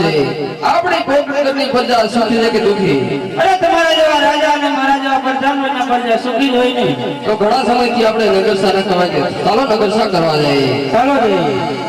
ભાઈ કોક નગરની પ્રજા સુખી છે કે દુખી. અરે તમારા જેવા રાજા અને મારા જેવા પ્રધાનમંત્રીના પ્રજા સુખી હોય નહીં તો ઘણા સમયથી આપણે નગરસા સારા કરવા ચાલો નગરસા કરવા જઈએ. ચાલો જઈએ.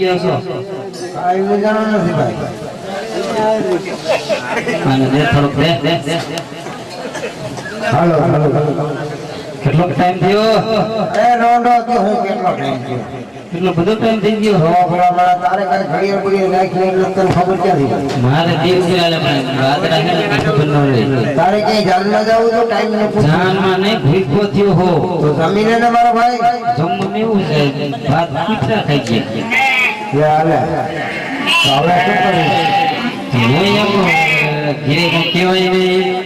ગયો છો? કાંઈ મજાનો નથી ભાઈ. અને દે થોડુંક દે દે દે હાલો હાલો. કેટલો ટાઈમ થયો? એ રોંડો તો હું કેટલો ટાઈમ થયો? કેટલો બધો ટાઈમ થઈ ગયો? હવા ભલા તારે કાંઈ ઘડીએ બડીએ નાખી એટલે તને ખબર ક્યાંથી મારે દિવસ ચાલે પણ રાત રાખે ખબર ન રહે. તારે ક્યાંય જાનમાં જવું તો ટાઈમ ને પૂછ જાનમાં નહીં ભીખો થયો હો. તો જમીને ને મારો ભાઈ. જમવાનું એવું છે ભાત પીઠા ખાઈ ગયા. લે હાલે હવે શું કરીશ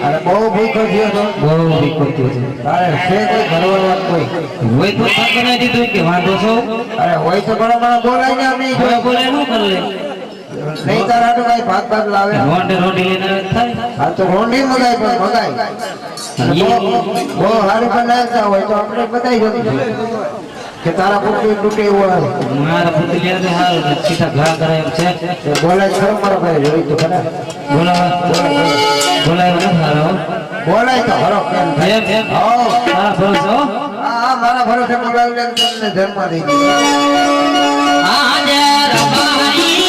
અરે બહુ ભૂખો થયો તો. બહુ ભૂખો થયો છે. તારે છે કોઈ ઘરવાળા કોઈ? હોય તો સાથ નહીં દીધું કે વાંધો છો? અરે હોય તો ઘણા ઘણા બોલાય ને અમે. બોલે બોલે ન કરે. નહીં તારા તો કાંઈ ભાત ભાત લાવે? રોંડે રોંડી લઈને થાય. હા તો રોંડી મગાય પણ મગાય બહુ- હારી પણ હોય તો આપણે બતાવી દઈએ કે તારા પુત્રી તૂટે હોય. મારા પુત્રી લે દે હાલ સીધા ઘા કરે એમ છે. બોલાય ખરો મારો ભાઈ જોઈ તો ખરા? બોલાવા બોલાવા નથી હારો બોલાય તો ખરો કેમ? ભાઈ એમ. હા. ભરોસો? આ હા, મારા મારા ભરોસે મોબાઈલ લે તો તમને ધર્મ દઈ દે જે રબારી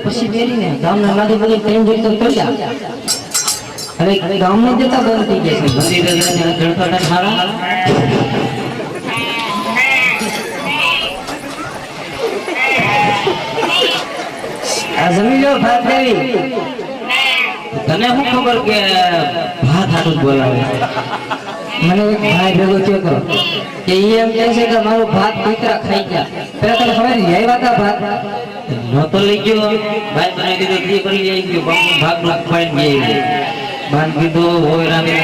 લઈ પછી પહેરીને ગામના મારી બધી ટ્રેન જોઈ તો હવે ગામમાં જતા બંધ થઈ ગયા છે. ગણપત મારા આ જમી લો ભાત દેવી તને શું ખબર કે ભાત જ બોલાવે મને એક ભાઈ ભેગો થયો હતો કે એ એમ કહે છે કે મારું ભાત દીકરા ખાઈ ગયા. પેલા તને ખબર નહીં આવ્યા હતા ભાત? નહોતો લઈ ગયો ભાઈ કરી લઈ ગયો ભાગ નો ખાઈને ગઈ બાન કીધું હોય આવીએ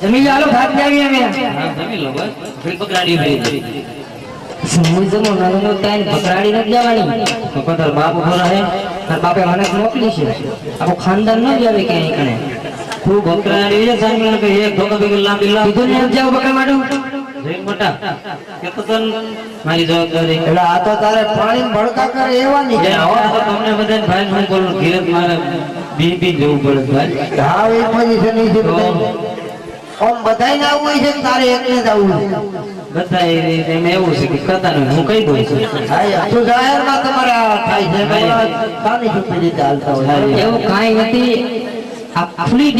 જમી લો, હાલો, ભાત અમે. જમી લો, બસ. થોડી ગાડી રહી હું જમો નાનો તાઈ પકડાડી નથી જવાની. તો પંદર બાપ ઊભો રહે. તાર બાપે મને મોકલી છે. આખું ખાનદાન ન જાવે ક્યાંય કણે. ખૂબ પકડાડી છે સાંભળે કે એક ધોકા ભેગી લાંબી લાંબી. કીધું ને જાવ બકા માટું જઈને મોટા. કે તો તન મારી જવાબદારી. એટલે આ તો તારે પાણી ભડકા કરે એવા નહીં. તમને બધાને ભાઈ હું બોલું ઘેર મારે બી બી જવું પડે ભાઈ. હા એ પોઝિશન છે બધાય. ઓમ બધાય ને આવું હોય છે તારે એકને જ આવું છે બધા એમ એવું છે કે કહેતા હું કહી દઉં છું. હા, જાહેરમાં તમારે થાય છે પેલા છૂટી રીતે હાલતા હોય એવું કાંઈ નથી. આપણી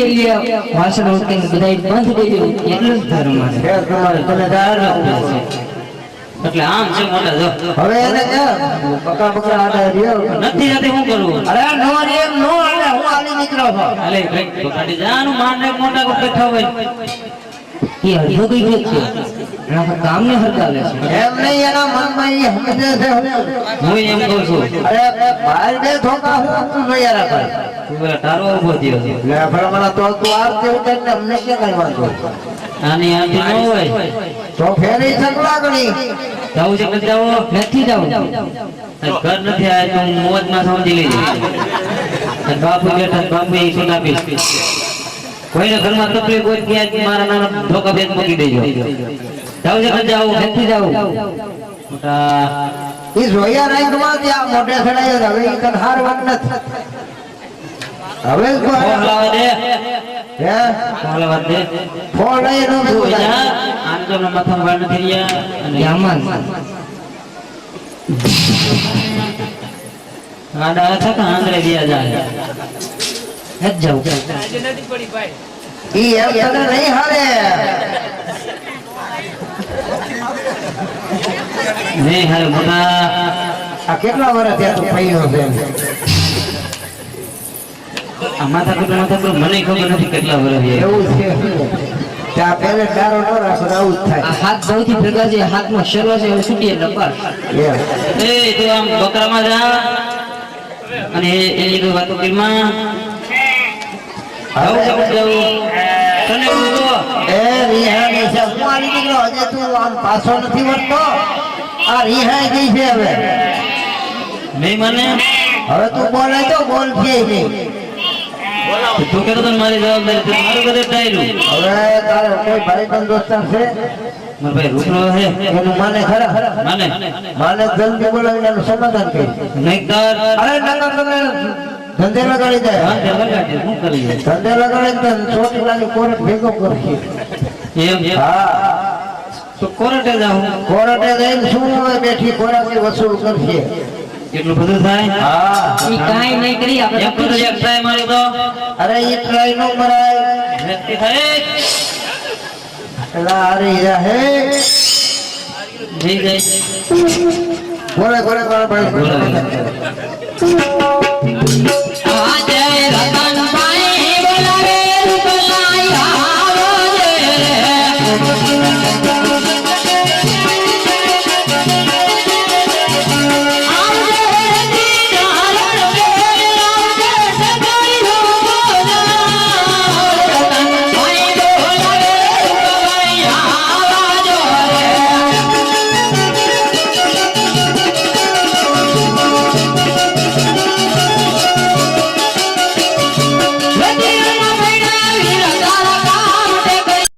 વાસણ બંધ એટલું જ ધર્મ આમ છે મોટા જો. હવે એને કે પકા બકરા આડા રહ્યો નથી નથી હું કરું? અરે નો રે એમ નો હું આલી નીકળો છું. અલે ભાઈ પકડી જાનું માન ને મોટા કો બેઠા હોય. એ અડધો કઈ ગયો છે. એના પર કામને હરકાવે છે. એમ નહીં એના મનમાં એ સમજે છે હું એમ કહું છું. અરે બહાર બે ધોકા હું તું જોઈ યાર તું તારો ઊભો થયો. છે લે ભલા તો તું આરતી ઉતારીને અમને ક્યાં કઈ વાંધો આની આંટી ન હોય. તો ફેરી શકલા ગણી જાવું છે કે નથી જવું ઘર નથી આવ્યા તો મોજમાં સમજી લેજો બાપુ બેઠા બાપુ એ શું આપીશ કોઈને ઘરમાં તકલીફ હોય ત્યાં મારા નાના ધોકા ભેદ મૂકી દેજો. જાવ છે કે આવું નથી જાવ એ જોયા જોયા રાંગમાં ત્યાં મોટે સડાયો હવે એ તને વાત નથી. હવે જ ફોન લાવા દે. હે? ફોન લાવા દે. ફોન લઈ નો જોયા જા આને તો માથામાં વાળ નથી રહ્યા અને યામન આડા હતા કે દિયા જાય હેજ જાવ. ઈ એમ તને નહીં હારે નહીં હારે મોટા. આ કેટલા વર્ષ થયા તું પૈયો છે આ માથા કુટુંબ મને ખબર નથી કેટલા વર્ષ. એવું છે. ત્યાં પહેલે ડારો ન રાખો તો આવું જ આ થાય હાથ બહુથી ભેગા છે હાથમાં શેલો છે છૂટીએ એ તો આમ બકરામાં જા. અને એની કોઈ વાતો કરીમાં આવું જવું જવું તને હું તો એ રિહાઈ છે. હું આની નીકળો હજી તું આમ પાછો નથી વળતો. આ રિહાઈ ગઈ છે હવે. નહીં મને? હવે તું બોલે તો બોલ છે નહીં તું કહેતો હતો ને મારી જવાબદારી છે. મારું બધે ટાયરું હવે તારે કોઈ ભાઈ બંધ દોસ્તાર છે? મારો ભાઈ છે. એનું માને ખરા? માને? માને જલ્દી બોલાવીને સમાધાન કરી. નહીં તાર. અરે નગર તમે ધંધે લગાડી દે. હા, તે શું કરીએ? ધંધે લગાડી દે લાગે કોરટ ભેગો કરશે. એમ એમ. હા. તો કોર્ટે જાઉં? કોરટે જઈને શું હવે બેઠી કોરાથી વસૂલ કરશે? એટલું બધું થાય? હા. ઈ કાઈ નહીં કરી આપણે એક એક મારી તો અરે ઈ ટ્રાય નો મરાય. વ્યક્તિ જઈ જાય. બોલે બોલે બોલે. બોલે બોલે.